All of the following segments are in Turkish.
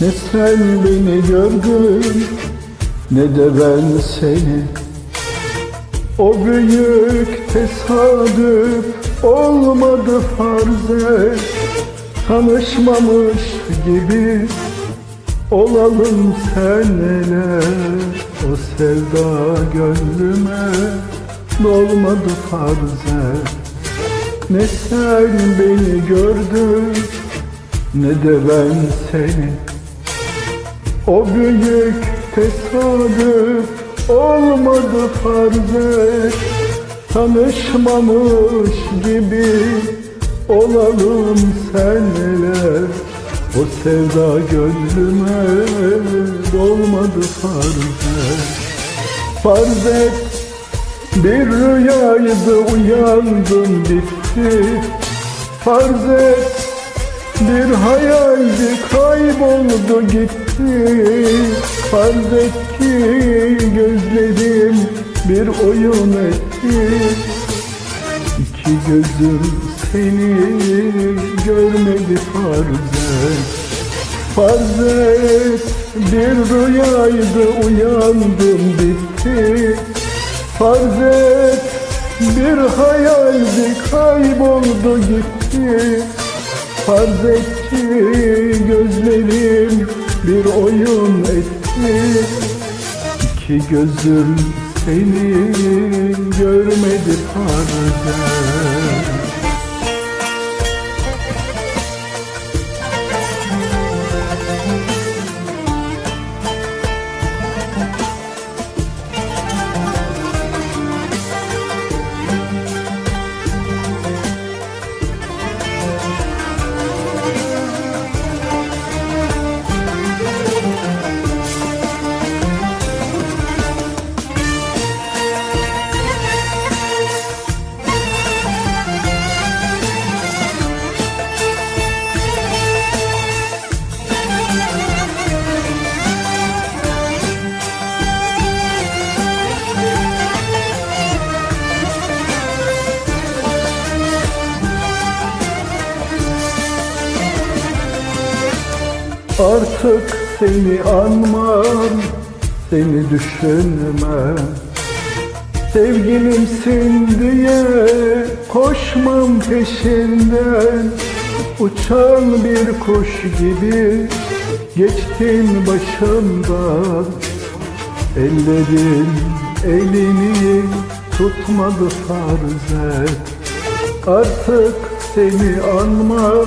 Ne sen beni gördün ne de ben seni. O büyük tesadüf olmadı farz et. Tanışmamış gibi olalım senle O sevda gönlüme dolmadı farz et. Ne sen beni gördün ne de ben seni O büyük tesadüf olmadı farz Tanışmamış gibi olalım senle. O sevda gönlüme dolmadı farz et bir rüyaydı uyandım bitti. Farz bir hayaldi kayboldu gitti Farz et ki gözlerim bir oyun etti. İki gözüm seni görmedi farz et. Farz et bir rüyaydı uyandım bitti. Farz et bir hayaldi kayboldu gitti. Farz et gözlerim bir oyun etti İki gözüm seni görmedi farz Artık seni anmam, seni düşünmem. Sevgilimsin diye koşmam peşinden. Uçan bir kuş gibi geçtin başımdan. Ellerin elini tutmadı farz et Artık seni anmam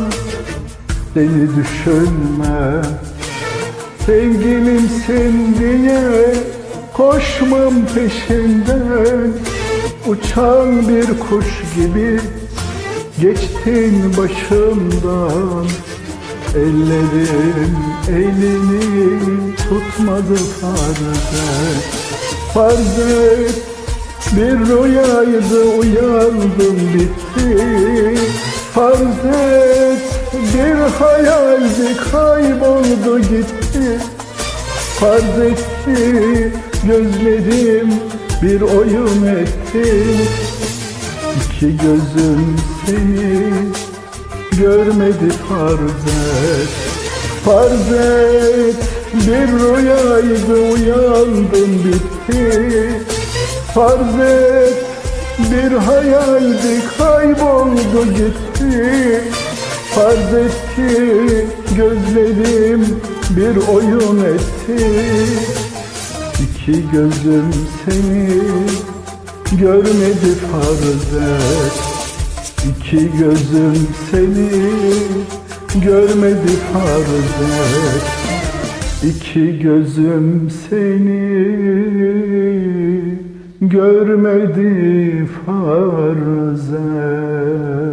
seni düşünme. Sevgilimsin diye koşmam peşinden Uçan bir kuş gibi geçtin başımdan. Ellerim elini tutmadı farz et Farz et bir rüyaydı uyandım bitti. Farz et bir hayaldi kayboldu gitti. Farz et ki gözlerim bir oyun etti. İki gözüm seni görmedi farz et. Farz et bir rüyaydı uyandım bitti. Farz et bir hayaldi kayboldu gitti Farz et ki gözlerim bir oyun etti. İki gözüm seni görmedi farz et. İki gözüm seni görmedi farz et. İki gözüm seni görmedi farz et